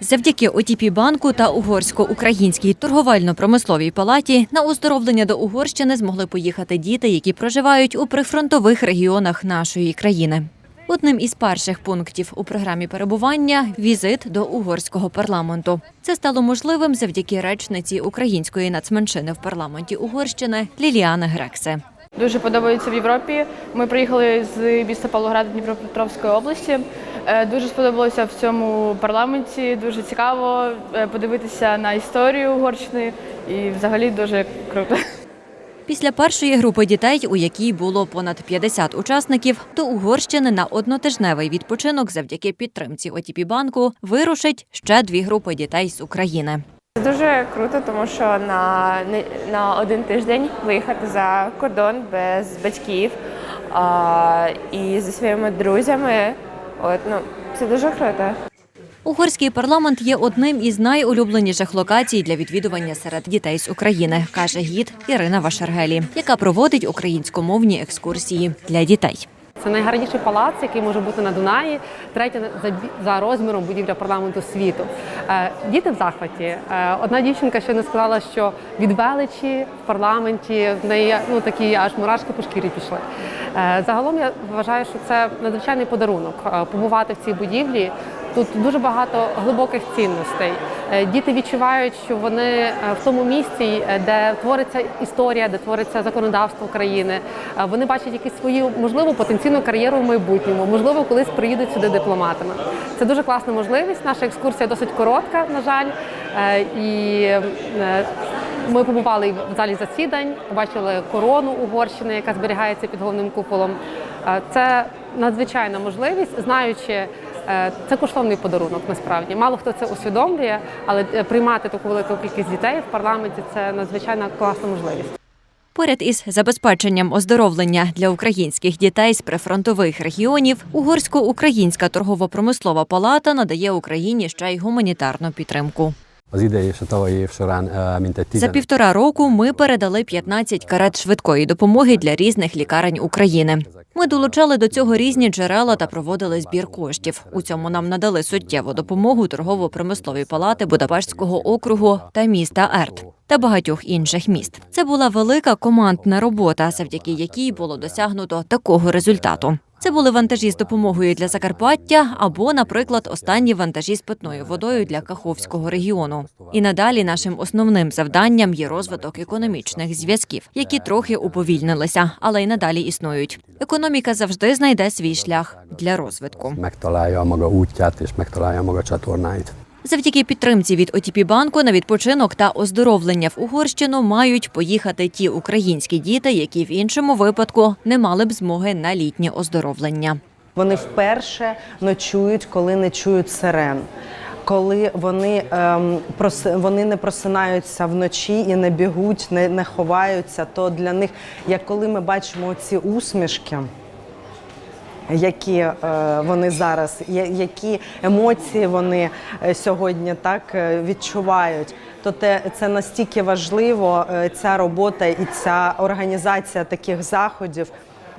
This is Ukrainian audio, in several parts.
Завдяки ОТП банку та угорсько-українській торговельно-промисловій палаті на оздоровлення до Угорщини змогли поїхати діти, які проживають у прифронтових регіонах нашої країни. Одним із перших пунктів у програмі перебування візит до угорського парламенту. Це стало можливим завдяки речниці української нацменшини в парламенті Угорщини Ліліани Грексе. Дуже подобається в Європі. Ми приїхали з міста Павлограда Дніпропетровської області. Е, Дуже сподобалося в цьому парламенті. Дуже цікаво е, подивитися на історію Угорщини і взагалі дуже круто. Після першої групи дітей, у якій було понад 50 учасників, до Угорщини на однотижневий відпочинок завдяки підтримці ОТП банку вирушать ще дві групи дітей з України. Це дуже круто, тому що на, на один тиждень виїхати за кордон без батьків а, і зі своїми друзями. От, ну, це дуже круто. Угорський парламент є одним із найулюбленіших локацій для відвідування серед дітей з України, каже гід Ірина Вашаргелі, яка проводить українськомовні екскурсії для дітей. Це найгарніший палац, який може бути на Дунаї, третя за, розміром будівля парламенту світу. Е, діти в захваті. Е, одна дівчинка ще не сказала, що від величі в парламенті в неї ну такі аж мурашки по шкірі пішли. Е, загалом я вважаю, що це надзвичайний подарунок побувати в цій будівлі. Тут дуже багато глибоких цінностей. Е, Діти відчувають, що вони е, в тому місці, е, де твориться історія, де твориться законодавство України. Е, Вони бачать якісь свою можливо потенційну кар'єру в майбутньому, можливо, колись приїдуть сюди дипломатами. Це дуже класна можливість. Наша екскурсія досить коротка, на жаль. І ми побували в залі засідань, побачили корону Угорщини, яка зберігається під головним куполом. Це надзвичайна можливість, знаючи. Е, Це коштовний подарунок насправді. Мало хто це усвідомлює, але е, приймати таку велику кількість дітей в парламенті це надзвичайно класна можливість. Поряд із забезпеченням оздоровлення для українських дітей з прифронтових регіонів, угорсько-українська торгово-промислова палата надає Україні ще й гуманітарну підтримку. Az idei és a tavalyi év során mintegy 10 За півтора року ми передали 15 карет швидкої допомоги для різних лікарень України. Ми долучали до цього різні джерела та проводили збір коштів. У цьому нам надали суттєву допомогу торгово-промислові палати Будапештського округу та міста Ерт та багатьох інших міст. Це була велика командна робота, завдяки якій було досягнуто такого результату. Це були вантажі з допомогою для Закарпаття або, наприклад, останні вантажі з питною водою для Каховського регіону. І надалі нашим основним завданням є розвиток економічних зв'язків, які трохи уповільнилися, але й надалі існують. Економіка завжди знайде свій шлях для розвитку. megtalálja maga útját és. Завдяки підтримці від ОТП банку на відпочинок та оздоровлення в Угорщину мають поїхати ті українські діти, які в іншому випадку не мали б змоги на літнє оздоровлення. Вони вперше ночують, коли не чують сирен. Коли вони, ем, проси, вони не просинаються вночі і не бігуть, не, не ховаються, то для них, як коли ми бачимо ці усмішки, які е, вони зараз, які емоції вони е, сьогодні так е, відчувають. То те це настільки важливо, ця робота і ця організація таких заходів.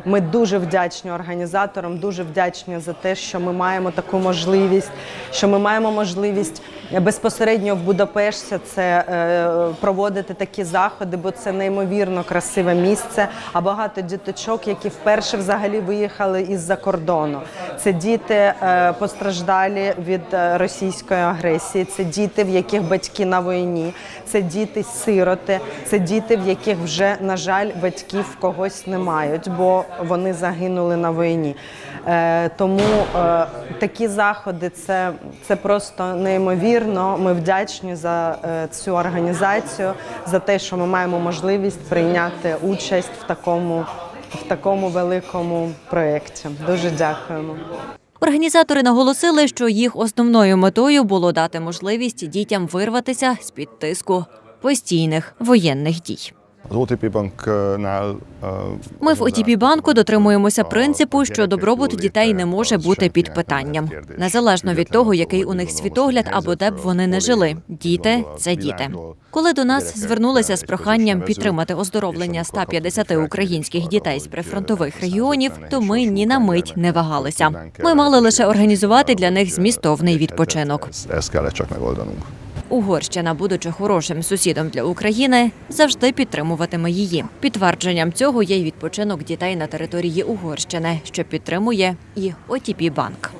Ми дуже вдячні організаторам, дуже вдячні за те, що ми маємо таку можливість, що ми маємо можливість безпосередньо в Будапешті це е, проводити такі заходи, бо це неймовірно красиве місце. А багато діточок, які вперше взагалі виїхали із-за кордону. Це діти е, постраждалі від е, російської агресії, це діти, в яких батьки на війні, це діти сироти, це діти, в яких вже, на жаль, батьків когось не мають, бо вони загинули на війні. Е, тому такі заходи це, це просто неймовірно. Ми вдячні за цю організацію, за те, що ми маємо можливість прийняти участь в такому, в такому великому проєкті. Дуже дякуємо. Організатори наголосили, що їх основною метою було дати можливість дітям вирватися з під тиску постійних воєнних дій. OTP banknál е, Ми в ОТП банку дотримуємося принципу, що добробут дітей не може бути під питанням, незалежно від того, який у них світогляд або де б вони не жили. Діти це діти. Коли до нас звернулися з проханням підтримати оздоровлення 150 українських дітей з прифронтових регіонів, то ми ні на мить не вагалися. Ми мали лише організувати для них змістовний відпочинок. Угорщина, будучи хорошим сусідом для України, завжди підтримуватиме її. Підтвердженням цього є й відпочинок дітей на території Угорщини, що підтримує і ОТП банк.